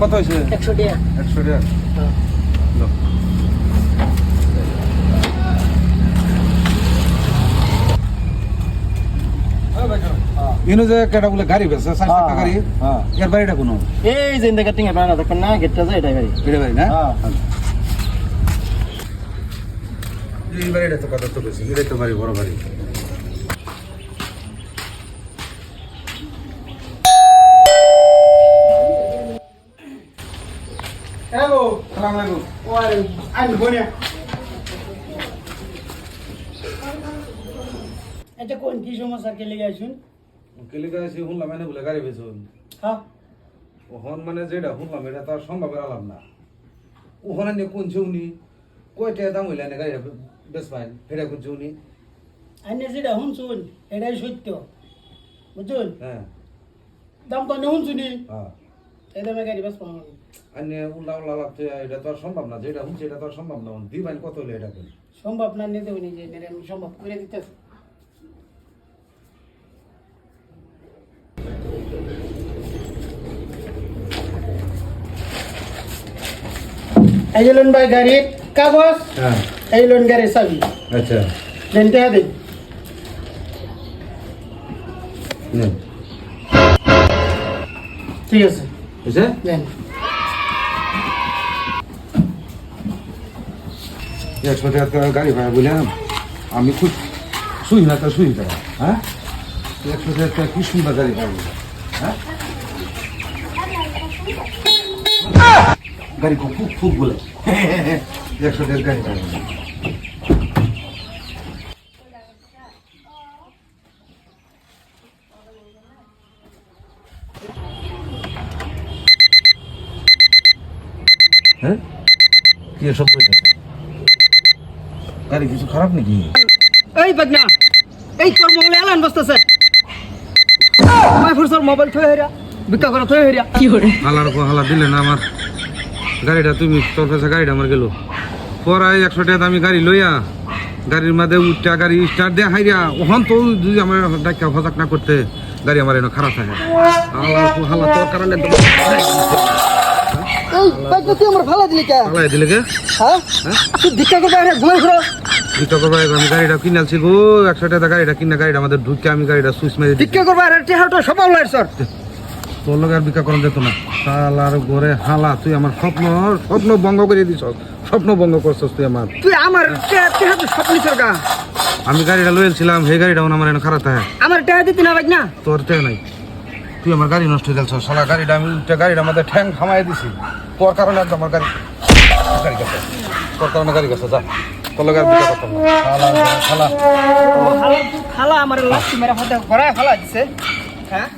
কত? হয়েছে? একশো টাকা একশো টাকা হ্যাঁ। ইনো যে কেটা বলে গাড়ি বেছে চাকা হ্যাঁ, গাড়ি হ্যাঁ। এর বাড়িটা কোনো? এই যে ইন্দা কাটিং আপনারা দেখবেন না গেটটা যায় এটাই বাড়ি। এটা বাড়ি না? হ্যাঁ। এই বাড়িটা তো কথা তো বেশি এটাই তো বাড়ি বড় বাড়ি। হ্যালো সালাম আলাইকুম ওয়াই আমি বনিয়া এটা কোন কি সমস্যা? কে লেগে আসুন কেলিকা এসে শুনলাম এনে বলে গাড়ি বেচুন। হ্যাঁ ওহন মানে যেটা শুনলাম এটা তো আর সম্ভব আলাম না। ওখানে নিয়ে কোনছে উনি? কয়টা দাম হইলে এনে গাড়িটা বেশ পাইন সেটা কোনছে উনি? আইনে যেটা শুনছুন এটাই সত্য। বুঝুন হ্যাঁ। দাম তো আনে শুনছুনি? হ্যাঁ। এটা তো আর সম্ভব না যেটা শুনছে এটা তো আর সম্ভব না। দিবাইন কত হলে এটা সম্ভব না নিতে উনি যে মেরে আমি সম্ভব করে দিতেছি। এই লোন ভাই গাড়ির কাগজ হ্যাঁ। এই লোন গাড়ির চাবি। আচ্ছা। টাকা দিন। ঠিক আছে। বুঝছে একশো টাকা গাড়ি ভাড়া বললাম আমি খুব শুই না তো শুই টাকা হ্যাঁ একশো টাকা কি সুন্দর গাড়ি পাবো হ্যাঁ গাড়ি খুব খুব বলে একশো টাকা গাড়ি পাবো হ্যাঁ? কি সব গাড়ি কিছু খারাপ নাকি? এই বাগনা এই তোর মোবাইলে এলান বসতেছে। মাই ফুরসর মোবাইল থয়ে হেরা বিকা করে থয়ে হেরা। কি হালার হালা দিলে না আমার। গাড়িটা তুমি তোর কাছে গাড়িটা আমার গেল। পরাই একশো টাকা দামি গাড়ি লইয়া গাড়ির মধ্যে উঠটা গাড়ি স্টার্ট দিয়ে হাইরা ওখান তো যদি আমার ডাক্তার হজাক না করতে গাড়ি আমার এনে খারাপ থাকে। হালা তোর কারণে এই বাগনা তুই আমার ভালো দিলি কে? হালাই দিলে কে? হ্যাঁ? হ্যাঁ? তুই ভিক্ষা করে হেরা ঘুমাই ঘুরো। বিকা করব আমি গাড়িটা গো টাকা গাড়িটা কিনা গাড়িটা আমাদের ঢুকে আমি গাড়িটা সুইচ মেরে দিচ্ছি ভিক্ষা করবা আর টেহাটা সব স্যার। তোর লোক আর বিকা করা যেত না। হালার ঘরে হালা তুই আমার স্বপ্ন স্বপ্ন ভঙ্গ করে দিছ স্বপ্ন ভঙ্গ করছস তুই আমার। তুই আমার টেহাটা আমি গাড়িটা লয়েছিলাম সেই গাড়িটা আমার এনে খারাপ থাকে। আমার দিতি না বাগনা তোর তে নাই। তুই আমার গাড়ি নষ্ট হয়ে যাচ্ছ সালা গাড়িটা আমি গাড়িটা আমাদের ঠ্যাং থামাই দিছি। তোর কারণে একদম আমার গাড়ি গাড়ি গেছে তোর কারণে গাড়ি গেছে যা। শালা খালা খালা আমার লাস্ট মেরে হাতে ঘোরায় ফালা দিছে। হ্যাঁ?